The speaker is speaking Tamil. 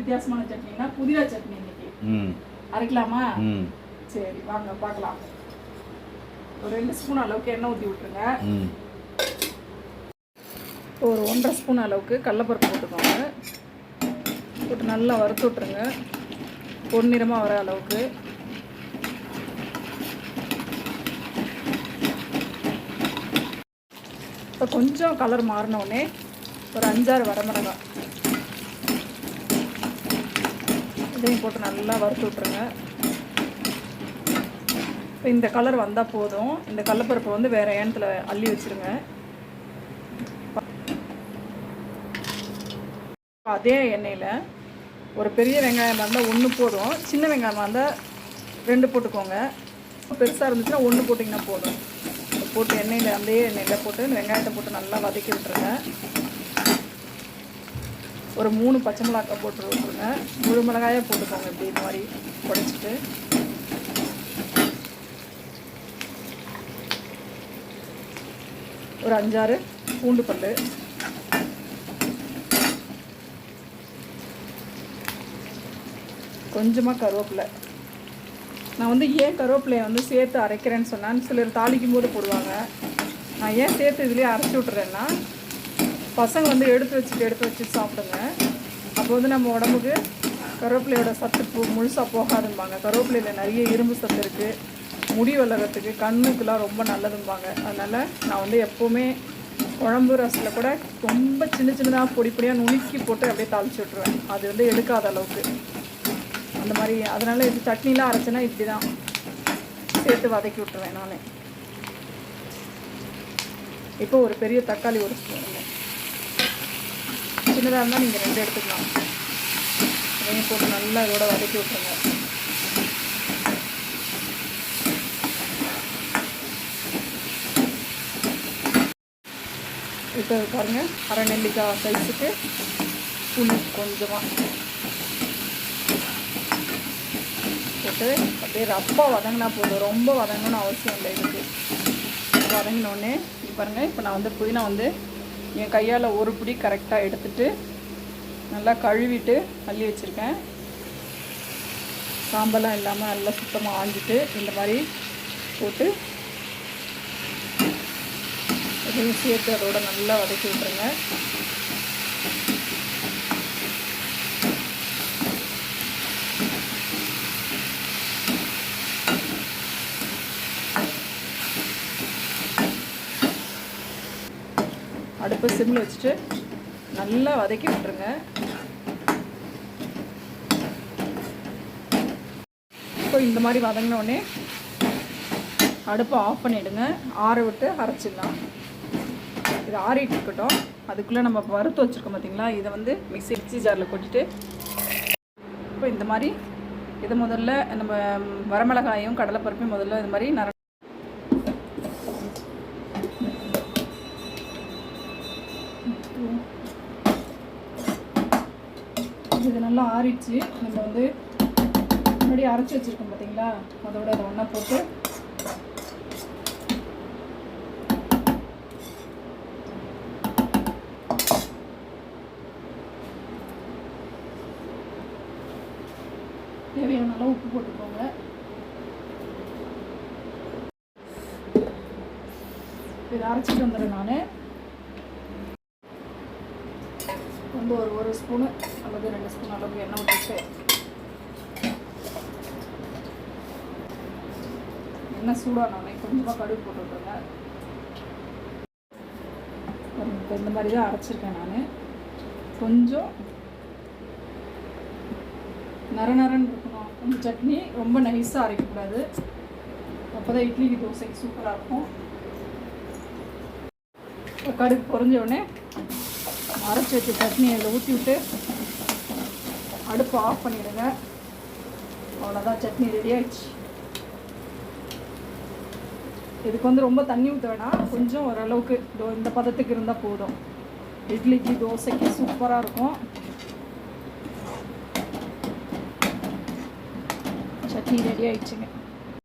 வித்தியாசமான சட்னினா புதினா சட்னி இன்னைக்கு. அரைக்கலாமா? சரி வாங்க பார்க்கலாம். ஒரு ரெண்டு ஸ்பூன் அளவுக்கு எண்ணெய் ஊற்றி விட்டுருங்க. ஒரு ஒன்றரை ஸ்பூன் அளவுக்கு கடலப்பருப்பு போட்டுக்கோங்க. போட்டு நல்லா வறுத்து விட்ருங்க பொன்னிறமாக வர அளவுக்கு. இப்போ கொஞ்சம் கலர் மாறினோடனே ஒரு அஞ்சாறு வரமிளகாய். இதையும் போட்டு நல்லா வறுத்து விட்ருங்க இப்போ இந்த கலர் வந்தால் போதும். இந்த கடலப்பருப்பை வந்து வேறு ஏனத்தில் அள்ளி வச்சுருங்க. அதே எண்ணெயில் ஒரு பெரிய வெங்காயமாக இருந்தால் ஒன்று போதும். சின்ன வெங்காயமாக இருந்தால் ரெண்டு போட்டுக்கோங்க. பெருசாக இருந்துச்சுன்னா ஒன்று போட்டிங்கன்னா போதும். போட்டு எண்ணெயில் அதே எண்ணெயில் போட்டு வெங்காயத்தை போட்டு நல்லா வதக்கி விட்டுருங்க. ஒரு மூணு பச்சை மிளகாய் போட்டு விட்ருங்க முழு மிளகாயே போட்டுக்கோங்க இப்படி இந்த மாதிரி உடைச்சிட்டு. ஒரு அஞ்சாறு பூண்டு பல் கொஞ்சமாக கருவேப்பிலை. நான் வந்து ஏன் கருவேப்பிலையை வந்து சேர்த்து அரைக்கிறேன்னு சொன்னேன் சிலர் தாளிக்கும் போது போடுவாங்க. நான் ஏன் சேர்த்து இதுலேயே அரைச்சி விட்றேன்னா பசங்க வந்து எடுத்து வச்சுட்டு எடுத்து வச்சு சாப்பிடுங்க. அப்போ வந்து நம்ம உடம்புக்கு கருவேப்பிலையோட சத்து போ முழுசாக போகாதும்பாங்க. கருவேப்பிலையில் நிறைய இரும்பு சத்து இருக்குது முடி வளர்கிறதுக்கு கண்ணுக்கெலாம் ரொம்ப நல்லதும்பாங்க. அதனால் நான் வந்து எப்போவுமே குழம்பு ரசத்தில் கூட ரொம்ப சின்ன சின்னதாக பொடி பொடியாக நுணுக்கி போட்டு அப்படியே தாளிச்சு விட்ருவேன் அது வந்து எடுக்காத அளவுக்கு. அந்த மாதிரி அதனால் இது சட்னிலாம் அரைச்சேன்னா இப்படி தான் சேர்த்து வதக்கி விட்ருவேன் நான். இப்போ ஒரு பெரிய தக்காளி ஒரு ஸ்பூன். சின்னதாக இருந்தால் நீங்கள் ரெண்டு எடுத்துக்கலாம். அதையும் போட்டு நல்லா இதோட வதக்கி விட்டுருங்க. இப்போ பாருங்க அரை நெல்லிக்காய் சைஸுக்கு புளி கொஞ்சமாக போட்டு அப்படியே ரப்பா வதங்கினா போதும். ரொம்ப வதங்கணும்னு அவசியம் இல்லை இதுக்கு. வதங்கினோடனே பாருங்கள் இப்போ நான் வந்து புதினா வந்து என் கையால் ஒரு பிடி கரெக்டாக எடுத்துட்டு நல்லா கழுவிட்டு அள்ளி வச்சுருக்கேன். சாம்பலாம் இல்லாமல் நல்லா சுத்தமாக ஆஞ்சிட்டு இந்த மாதிரி போட்டு இதையும் சேர்த்து அதோட நல்லா வதக்கி விட்டுருங்க. அடுப்பை சிம்மில் வச்சுட்டு நல்லா வதக்கி விட்டுருங்க. இப்போ இந்த மாதிரி வதங்கினோடனே அடுப்பை ஆஃப் பண்ணிவிடுங்க ஆற விட்டு அரைச்சிடலாம். இது ஆறிட்டு இருக்கட்டும். அதுக்குள்ளே நம்ம வறுத்து வச்சுருக்கோம் பார்த்தீங்களா இதை வந்து மிக்ஸி மிக்சி ஜாரில் கொட்டிட்டு இப்போ இந்த மாதிரி இதை முதல்ல நம்ம வரமிளகாயும் கடலைப்பருப்பையும் முதல்ல இது மாதிரி நர இது நல்லா ஆறிடுச்சு. நம்ம வந்து முன்னாடி அரைச்சி வச்சுருக்கோம் பார்த்தீங்களா அதோட அதை ஒன்றா போட்டு. தேவையான அளவு உப்பு போட்டுக்கோங்க. இதை அரைச்சிட்டு வந்துடுறேன் நான். வந்து ஒரு ஒரு ஸ்பூனு அல்லது ரெண்டு ஸ்பூன் அளவுக்கு எண்ணெய் ஊற்றிட்டு எண்ணெய் சூடானோடனே கொஞ்சமாக கடுகு போட்டுருக்கேன் இப்போ இந்த மாதிரி தான் அரைச்சிருக்கேன் நான். கொஞ்சம் நர நரன்னு இருக்கணும். கொஞ்சம் சட்னி ரொம்ப நைஸாக அரைக்கக்கூடாது. அப்போ தான் இட்லிக்கு தோசைக்கு சூப்பராக இருக்கும். கடுகு பொறிஞ்ச உடனே அரைச்சி வச்ச சட்னி அதில் ஊற்றி விட்டு அடுப்பு ஆஃப் பண்ணிவிடுங்க அவ்வளோதான் சட்னி ரெடி ஆயிடுச்சு. இதுக்கு வந்து ரொம்ப தண்ணி ஊற்ற வேணாம். கொஞ்சம் ஓரளவுக்கு இதோ இந்த பதத்துக்கு இருந்தால் போதும். இட்லிக்கு தோசைக்கு சூப்பராக இருக்கும். சட்னி ரெடி ஆயிடுச்சுங்க.